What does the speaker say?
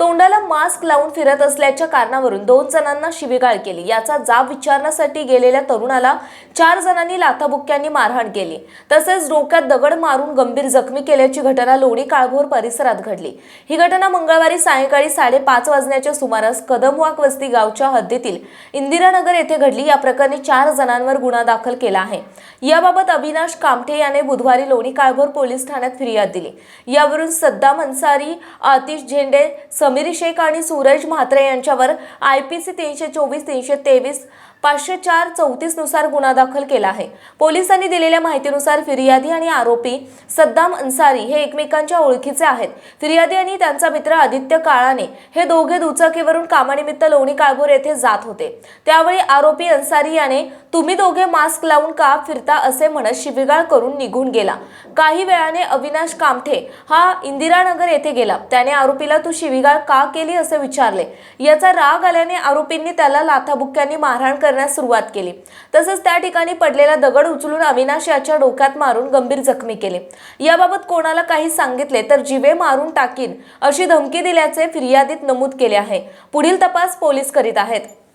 तोंडाला मास्क लावून फिरत असल्याच्या कारणावरून दोन जणांना शिवीगाळ केली. याचा जाब विचारण्यासाठी गेलेल्या तरुणाला चार जणांनी लाथाबुक्क्यांनी मारहाण केली. तसेच डोक्यात दगड मारून गंभीर जखमी केल्याची घटना लोणी काळभोर परिसरात घडली. ही घटना मंगळवारी सायंकाळी साडेपाच वाजण्याच्या सुमारास कदमवाक वस्ती गावच्या हद्दीतील इंदिरानगर येथे घडली. या प्रकरणी चार जणांवर गुन्हा दाखल केला आहे. याबाबत अविनाश कामठे याने बुधवारी लोणी काळभोर पोलीस ठाण्यात फिर्याद दिली. यावरून सद्दाम अन्सारी आतिश झेंडे समीर शेख आणि सूरज म्हात्रे यांच्यावर आय पी सी तीनशे चोवीस तीनशे तेवीस पाचशे चार चौतीसनुसार गुन्हा दाखल केला आहे. पोलिसांनी दिलेल्या माहितीनुसार फिर्यादी आणि आरोपी सद्दाम अन्सारी हे एकमेकांच्या ओळखीचे आहेत. फिर्यादी आणि त्यांचा मित्र आदित्य काळाने हे दोघे दुचाकीवरून कामानिमित्त लोणी काळभोर येथे जात होते. त्यावेळी आरोपी अन्सारी याने तुम्ही दोघे मास्क लावून का फिरता? असे म्हणत शिवीगाळ करून निघून गेला. काही वेळाने अविनाश कामठे हा इंदिरानगर येथे गेला. त्याने आरोपीला तू शिवीगाळ का केली असे विचारले? याचा राग आल्याने आरोपींनी त्याला लाथाबुक्क्यांनी मारहाण करण्यास सुरुवात केली. तसंच त्या ठिकाणी पडलेला दगड उचलून अविनाश याच्या डोक्यात मारून गंभीर जखमी केले. याबाबत कोणाला काही सांगितले तर जिवे मारून टाकीन अशी धमकी दिल्याचे फिर्यादीत नमूद केले आहे. पुढील तपास पोलीस करीत आहेत.